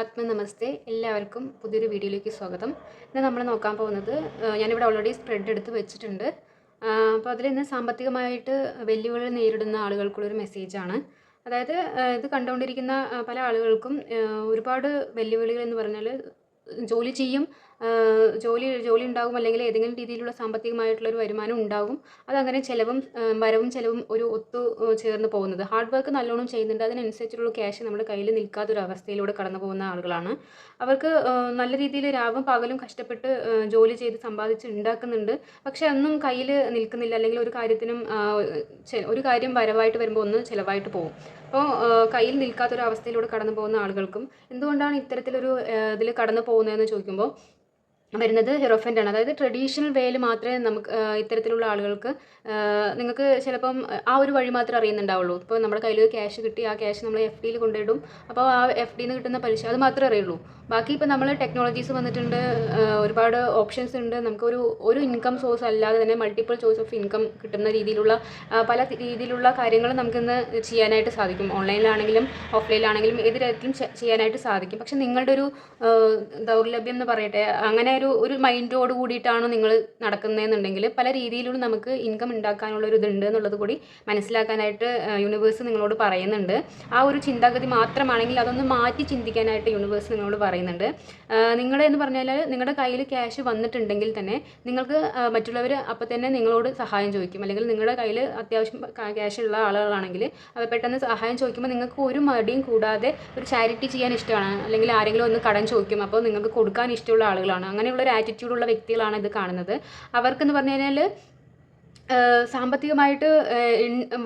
ആത്മ നമസ്തേ എല്ലാവർക്കും പുതിയൊരു വീഡിയോയിലേക്ക് സ്വാഗതം. ഇന്ന് നമ്മൾ നോക്കാൻ പോകുന്നത് ഞാനിവിടെ ഓൾറെഡി സ്പ്രെഡ് എടുത്ത് വെച്ചിട്ടുണ്ട്. അപ്പോൾ അതിൽ ഇന്ന് സാമ്പത്തികമായിട്ട് വെല്ലുവിളി നേരിടുന്ന ആളുകൾക്കുള്ളൊരു മെസ്സേജാണ് അതായത് ഇത് കണ്ടുകൊണ്ടിരിക്കുന്ന പല ആളുകൾക്കും ഒരുപാട് വെല്ലുവിളികൾ എന്ന് പറഞ്ഞാൽ ജോലി ചെയ്യും ജോലി ജോലി ഉണ്ടാകും അല്ലെങ്കിൽ ഏതെങ്കിലും രീതിയിലുള്ള സാമ്പത്തികമായിട്ടുള്ള ഒരു വരുമാനം ഉണ്ടാകും. അതങ്ങനെ ചിലവും വരവും ചിലവും ഒരു ഒത്തു ചേർന്ന് പോകുന്നത്. ഹാർഡ് വർക്ക് നല്ലോണം ചെയ്യുന്നുണ്ട്. അതിനനുസരിച്ചുള്ള ക്യാഷ് നമ്മുടെ കയ്യിൽ നിൽക്കാത്തൊരു അവസ്ഥയിലൂടെ കടന്നു പോകുന്ന ആളുകളാണ്. അവർക്ക് നല്ല രീതിയിൽ രാവും പകലും കഷ്ടപ്പെട്ട് ജോലി ചെയ്ത് സമ്പാദിച്ച് ഉണ്ടാക്കുന്നുണ്ട്. പക്ഷെ ഒന്നും കയ്യിൽ നിൽക്കുന്നില്ല. അല്ലെങ്കിൽ ഒരു കാര്യത്തിനും ഒരു കാര്യം വരവായിട്ട് വരുമ്പോൾ ഒന്ന് ചിലവായിട്ട് പോകും. അപ്പോൾ കയ്യിൽ നിൽക്കാത്തൊരു അവസ്ഥയിലൂടെ കടന്നു പോകുന്ന ആളുകൾക്കും എന്തുകൊണ്ടാണ് ഇത്തരത്തിലൊരു ഇതിൽ കടന്നു പോകുന്നതെന്ന് ചോദിക്കുമ്പോൾ വരുന്നത് ഹെറോഫന്റ് ആണ് അതായത് ട്രഡീഷണൽ വേയിൽ മാത്രമേ നമുക്ക് ഇത്തരത്തിലുള്ള ആളുകൾക്ക് നിങ്ങൾക്ക് ചിലപ്പം ആ ഒരു വഴി മാത്രമേ അറിയുന്നുണ്ടാവുള്ളൂ. ഇപ്പോൾ നമ്മുടെ കയ്യിൽ ക്യാഷ് കിട്ടി ആ ക്യാഷ് നമ്മൾ എഫ് ഡിയിൽ കൊണ്ടിടും അപ്പോൾ ആ എഫ് ഡിയിൽ നിന്ന് കിട്ടുന്ന പലിശ അത് മാത്രമേ അറിയുള്ളൂ. ബാക്കി ഇപ്പോൾ നമ്മൾ ടെക്നോളജീസ് വന്നിട്ടുണ്ട് ഒരുപാട് ഓപ്ഷൻസ് ഉണ്ട്. നമുക്കൊരു ഒരു ഇൻകം സോഴ്സ് അല്ലാതെ തന്നെ മൾട്ടിപ്പിൾ സോഴ്സ് ഓഫ് ഇൻകം കിട്ടുന്ന രീതിയിലുള്ള പല രീതിയിലുള്ള കാര്യങ്ങൾ നമുക്കിന്ന് ചെയ്യാനായിട്ട് സാധിക്കും. ഓൺലൈനിലാണെങ്കിലും ഓഫ്ലൈനിലാണെങ്കിലും ഏത് തരത്തിലും ചെയ്യാനായിട്ട് സാധിക്കും. പക്ഷെ നിങ്ങളുടെ ഒരു ദൗർലഭ്യം എന്ന് പറയട്ടെ അങ്ങനെ ഒരു ഒരു മൈൻഡോട് കൂടിയിട്ടാണ് നിങ്ങൾ നടക്കുന്നതെന്നുണ്ടെങ്കിൽ പല രീതിയിലും നമുക്ക് ഇൻകം ഉണ്ടാക്കാനുള്ള ഒരു ഇതുണ്ട് എന്നുള്ളത് കൂടി മനസ്സിലാക്കാനായിട്ട് യൂണിവേഴ്സ് നിങ്ങളോട് പറയുന്നുണ്ട്. ആ ഒരു ചിന്താഗതി മാത്രമാണെങ്കിൽ അതൊന്ന് മാറ്റി ചിന്തിക്കാനായിട്ട് യൂണിവേഴ്സ് നിങ്ങളോട് പറയുന്നുണ്ട്. നിങ്ങൾ എന്ന് പറഞ്ഞാൽ നിങ്ങളുടെ കയ്യിൽ ക്യാഷ് വന്നിട്ടുണ്ടെങ്കിൽ തന്നെ നിങ്ങൾക്ക് മറ്റുള്ളവർ അപ്പോൾ തന്നെ നിങ്ങളോട് സഹായം ചോദിക്കും. അല്ലെങ്കിൽ നിങ്ങളുടെ കയ്യിൽ അത്യാവശ്യം ക്യാഷ് ഉള്ള ആളുകളാണെങ്കിൽ അവർ പെട്ടെന്ന് സഹായം ചോദിക്കുമ്പോൾ നിങ്ങൾക്ക് ഒരു മടിയും കൂടാതെ ഒരു ചാരിറ്റി ചെയ്യാൻ ഇഷ്ടമാണ്. അല്ലെങ്കിൽ ആരെങ്കിലും ഒന്ന് കടം ചോദിക്കും. അപ്പോൾ നിങ്ങൾക്ക് കൊടുക്കാൻ ഇഷ്ടമുള്ള ആളുകളാണ്. അങ്ങനെയുള്ള ഒരു ആറ്റിറ്റ്യൂഡുള്ള വ്യക്തികളാണ് ഇത് കാണുന്നത്. അവർക്കെന്ന് പറഞ്ഞു കഴിഞ്ഞാൽ സാമ്പത്തികമായിട്ട്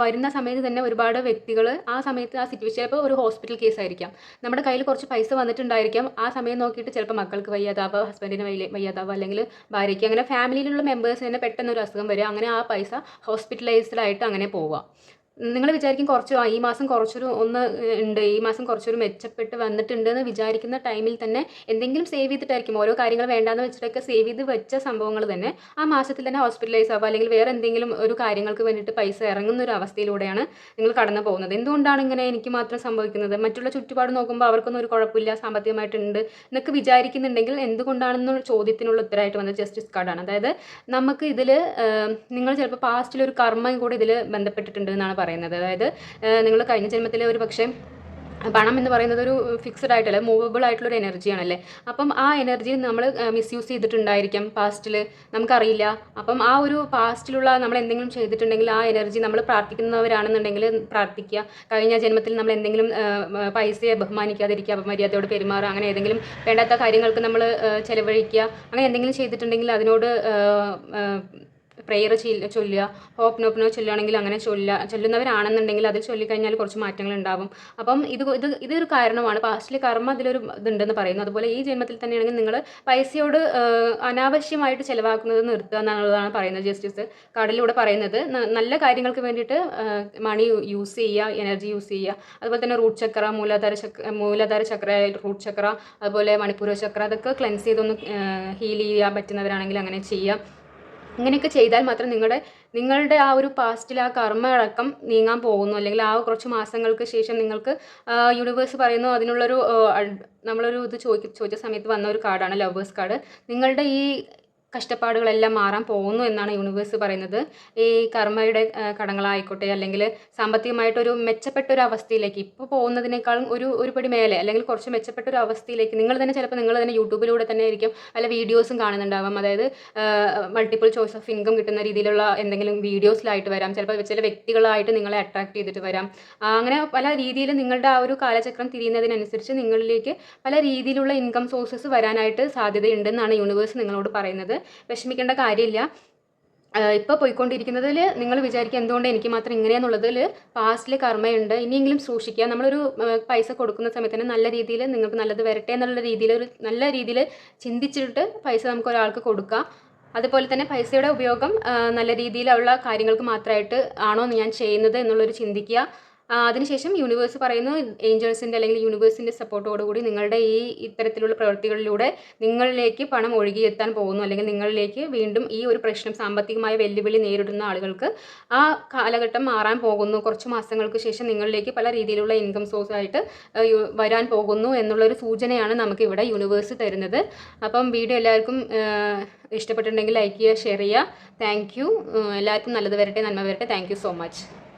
വരുന്ന സമയത്ത് തന്നെ ഒരുപാട് വ്യക്തികൾ ആ സമയത്ത് ആ സിറ്റുവേഷൻ ചിലപ്പോൾ ഒരു ഹോസ്പിറ്റൽ കേസ് ആയിരിക്കാം. നമ്മുടെ കയ്യിൽ കുറച്ച് പൈസ വന്നിട്ടുണ്ടായിരിക്കാം. ആ സമയം നോക്കിയിട്ട് ചിലപ്പോൾ മക്കൾക്ക് വയ്യാതാവുക ഹസ്ബൻഡിന് വയ്യ വയ്യാതാവുക അല്ലെങ്കിൽ ഭാര്യയ്ക്ക് അങ്ങനെ ഫാമിലിയിലുള്ള മെമ്പേഴ്സിന് തന്നെ പെട്ടെന്ന് ഒരു അസുഖം വരിക അങ്ങനെ ആ പൈസ ഹോസ്പിറ്റലൈസ്ഡ് ആയിട്ട് അങ്ങനെ പോവുക നിങ്ങൾ വിചാരിക്കും കുറച്ച് ഈ മാസം കുറച്ചൊരു ഒന്ന് ഉണ്ട്. ഈ മാസം കുറച്ചൊരു മെച്ചപ്പെട്ട് വന്നിട്ടുണ്ട് എന്ന് വിചാരിക്കുന്ന ടൈമിൽ തന്നെ എന്തെങ്കിലും സേവ് ചെയ്തിട്ടായിരിക്കും. ഓരോ കാര്യങ്ങൾ വേണ്ടാന്ന് വെച്ചിട്ടൊക്കെ സേവ് ചെയ്ത് വെച്ച സംഭവങ്ങൾ തന്നെ ആ മാസത്തിൽ തന്നെ ഹോസ്പിറ്റലൈസ് ആവുക അല്ലെങ്കിൽ വേറെ എന്തെങ്കിലും ഒരു കാര്യങ്ങൾക്ക് വേണ്ടിയിട്ട് പൈസ ഇറങ്ങുന്ന ഒരു അവസ്ഥയിലൂടെയാണ് നിങ്ങൾ കടന്നു പോകുന്നത്. എന്തുകൊണ്ടാണ് ഇങ്ങനെ എനിക്ക് മാത്രം സംഭവിക്കുന്നത്? മറ്റുള്ള ചുറ്റുപാട് നോക്കുമ്പോൾ അവർക്കൊന്നും ഒരു കുഴപ്പമില്ല സാമ്പത്തികമായിട്ടുണ്ട് എന്നൊക്കെ വിചാരിക്കുന്നുണ്ടെങ്കിൽ എന്തുകൊണ്ടാണെന്നുള്ള ചോദ്യത്തിനുള്ള ഉത്തരമായിട്ട് വന്നത് ജസ്റ്റിസ് കാർഡാണ്. അതായത് നമുക്ക് ഇതിൽ നിങ്ങൾ ചിലപ്പോൾ പാസ്റ്റിലൊരു കർമ്മം കൂടി ഇതിൽ ബന്ധപ്പെട്ടിട്ടുണ്ട് എന്നാണ് പറയുന്നത്. അതായത് നിങ്ങൾ കഴിഞ്ഞ ജന്മത്തിലെ ഒരു പക്ഷേ പണം എന്ന് പറയുന്നത് ഒരു ഫിക്സഡ് ആയിട്ടുള്ള മൂവബിൾ ആയിട്ടുള്ള ഒരു എനർജിയാണല്ലേ അപ്പം ആ എനർജി നമ്മൾ മിസ്യൂസ് ചെയ്തിട്ടുണ്ടായിരിക്കാം. പാസ്റ്റിൽ നമുക്കറിയില്ല. അപ്പം ആ ഒരു പാസ്റ്റിലുള്ള നമ്മൾ എന്തെങ്കിലും ചെയ്തിട്ടുണ്ടെങ്കിൽ ആ എനർജി നമ്മൾ പ്രാർത്ഥിക്കുന്നവരാണെന്നുണ്ടെങ്കിൽ പ്രാർത്ഥിക്കുക. കഴിഞ്ഞ ജന്മത്തിൽ നമ്മൾ എന്തെങ്കിലും പൈസയെ ബഹുമാനിക്കാതിരിക്കുക അപമര്യാദയോട് പെരുമാറുക അങ്ങനെ ഏതെങ്കിലും വേണ്ടാത്ത കാര്യങ്ങൾക്ക് നമ്മൾ ചിലവഴിക്കുക അങ്ങനെ എന്തെങ്കിലും ചെയ്തിട്ടുണ്ടെങ്കിൽ അതിനോട് പ്രെയർ ചൊല്ലുക. ഹോപ്നോപ്നോ ചൊല്ലുകയാണെങ്കിൽ അങ്ങനെ ചൊല്ലുക ചൊല്ലുന്നവരാണെന്നുണ്ടെങ്കിൽ അതിൽ ചൊല്ലിക്കഴിഞ്ഞാൽ കുറച്ച് മാറ്റങ്ങൾ ഉണ്ടാവും. അപ്പം ഇത് ഇത് ഇതൊരു കാരണമാണ്. പാസ്റ്റിലെ കർമ്മ അതിലൊരു ഇതുണ്ടെന്ന് പറയുന്നു. അതുപോലെ ഈ ജന്മത്തിൽ തന്നെയാണെങ്കിൽ നിങ്ങൾ പൈസയോട് അനാവശ്യമായിട്ട് ചിലവാക്കുന്നത് നിർത്തുക എന്നുള്ളതാണ് പറയുന്നത് ജസ്റ്റിസ് കാർഡിലൂടെ പറയുന്നത് നല്ല കാര്യങ്ങൾക്ക് വേണ്ടിയിട്ട് മണി യൂസ് ചെയ്യുക എനർജി യൂസ് ചെയ്യുക. അതുപോലെ തന്നെ റൂട്ട് ചക്ര മൂലാധാര ചക്ര മൂലാധാര ചക്ര റൂട്ട് ചക്ര അതുപോലെ മണിപ്പൂർ ചക്ര അതൊക്കെ ക്ലെൻസ് ചെയ്തൊന്ന് ഹീൽ ചെയ്യാൻ പറ്റുന്നവരാണെങ്കിൽ അങ്ങനെ ചെയ്യുക ഇങ്ങനെയൊക്കെ ചെയ്താൽ മാത്രം നിങ്ങളുടെ നിങ്ങളുടെ ആ ഒരു പാസ്റ്റിൽ ആ കർമ്മ അടക്കം നീങ്ങാൻ പോകുന്നു. അല്ലെങ്കിൽ ആ കുറച്ച് മാസങ്ങൾക്ക് ശേഷം നിങ്ങൾക്ക് യൂണിവേഴ്സ് പറയുന്നു അതിനുള്ളൊരു നമ്മളൊരു ഇത് ചോദിക്ക ചോദിച്ച സമയത്ത് വന്ന ഒരു കാർഡാണ് ലവേഴ്സ് കാർഡ് നിങ്ങളുടെ ഈ കഷ്ടപ്പാടുകളെല്ലാം മാറാൻ പോകുന്നു എന്നാണ് യൂണിവേഴ്സ് പറയുന്നത്. ഈ കർമ്മയുടെ കടങ്ങളായിക്കോട്ടെ അല്ലെങ്കിൽ സാമ്പത്തികമായിട്ടൊരു മെച്ചപ്പെട്ട ഒരു അവസ്ഥയിലേക്ക് ഇപ്പോൾ പോകുന്നതിനേക്കാളും ഒരു ഒരു പടി മേലെ അല്ലെങ്കിൽ കുറച്ച് മെച്ചപ്പെട്ട ഒരു അവസ്ഥയിലേക്ക് നിങ്ങൾ തന്നെ ചിലപ്പോൾ നിങ്ങൾ തന്നെ യൂട്യൂബിലൂടെ തന്നെ ആയിരിക്കും പല വീഡിയോസും കാണുന്നുണ്ടാവാം. അതായത് മൾട്ടിപ്പിൾ ചോയ്സ് ഓഫ് ഇൻകം കിട്ടുന്ന രീതിയിലുള്ള എന്തെങ്കിലും വീഡിയോസിലായിട്ട് വരാം. ചിലപ്പോൾ ചില വ്യക്തികളായിട്ട് നിങ്ങളെ അട്രാക്ട് ചെയ്തിട്ട് വരാം. അങ്ങനെ പല രീതിയിൽ നിങ്ങളുടെ ആ ഒരു കാലചക്രം തിരിയുന്നതിനനുസരിച്ച് നിങ്ങളിലേക്ക് പല രീതിയിലുള്ള ഇൻകം സോഴ്സസ് വരാനായിട്ട് സാധ്യതയുണ്ടെന്നാണ് യൂണിവേഴ്സ് നിങ്ങളോട് പറയുന്നത്. വിഷമിക്കേണ്ട കാര്യമില്ല. ഇപ്പോൾ പോയിക്കൊണ്ടിരിക്കുന്നതിൽ നിങ്ങൾ വിചാരിക്കുക എന്തുകൊണ്ട് എനിക്ക് മാത്രം ഇങ്ങനെയാന്നുള്ളതിൽ പാസ്റ്റിൽ കർമ്മയുണ്ട്. ഇനിയെങ്കിലും സൂക്ഷിക്കുക. നമ്മളൊരു പൈസ കൊടുക്കുന്ന സമയത്ത് തന്നെ നല്ല രീതിയിൽ നിങ്ങൾക്ക് നല്ലത് വരട്ടെ എന്നുള്ള രീതിയിൽ ഒരു നല്ല രീതിയിൽ ചിന്തിച്ചിട്ട് പൈസ നമുക്ക് ഒരാൾക്ക് കൊടുക്കാം. അതുപോലെ തന്നെ പൈസയുടെ ഉപയോഗം നല്ല രീതിയിലുള്ള കാര്യങ്ങൾക്ക് മാത്രമായിട്ട് ആണോ ഞാൻ ചെയ്യുന്നത് എന്നുള്ളൊരു ചിന്തിക്കുക. അതിനുശേഷം യൂണിവേഴ്സ് പറയുന്നു ഏഞ്ചൽസിന്റെ അല്ലെങ്കിൽ യൂണിവേഴ്സിന്റെ സപ്പോർട്ടോടുകൂടി നിങ്ങളുടെ ഈ ഇത്തരത്തിലുള്ള പ്രവൃത്തികളിലൂടെ നിങ്ങളിലേക്ക് പണം ഒഴുകിയെത്താൻ പോകുന്നു. അല്ലെങ്കിൽ നിങ്ങളിലേക്ക് വീണ്ടും ഈ ഒരു പ്രശ്നം സാമ്പത്തികമായ വെല്ലുവിളി നേരിടുന്ന ആളുകൾക്ക് ആ കാലഘട്ടം മാറാൻ പോകുന്നു. കുറച്ച് മാസങ്ങൾക്ക് ശേഷം നിങ്ങളിലേക്ക് പല രീതിയിലുള്ള ഇൻകം സോഴ്സ് ആയിട്ട് വരാൻ പോകുന്നു എന്നുള്ളൊരു സൂചനയാണ് നമുക്കിവിടെ യൂണിവേഴ്സ് തരുന്നത്. അപ്പം വീഡിയോ എല്ലാവർക്കും ഇഷ്ടപ്പെട്ടിട്ടുണ്ടെങ്കിൽ ലൈക്ക് ചെയ്യുക ഷെയർ ചെയ്യുക. താങ്ക് യു എല്ലാവർക്കും നല്ലത് വരട്ടെ നന്മ വരട്ടെ. Thank you so much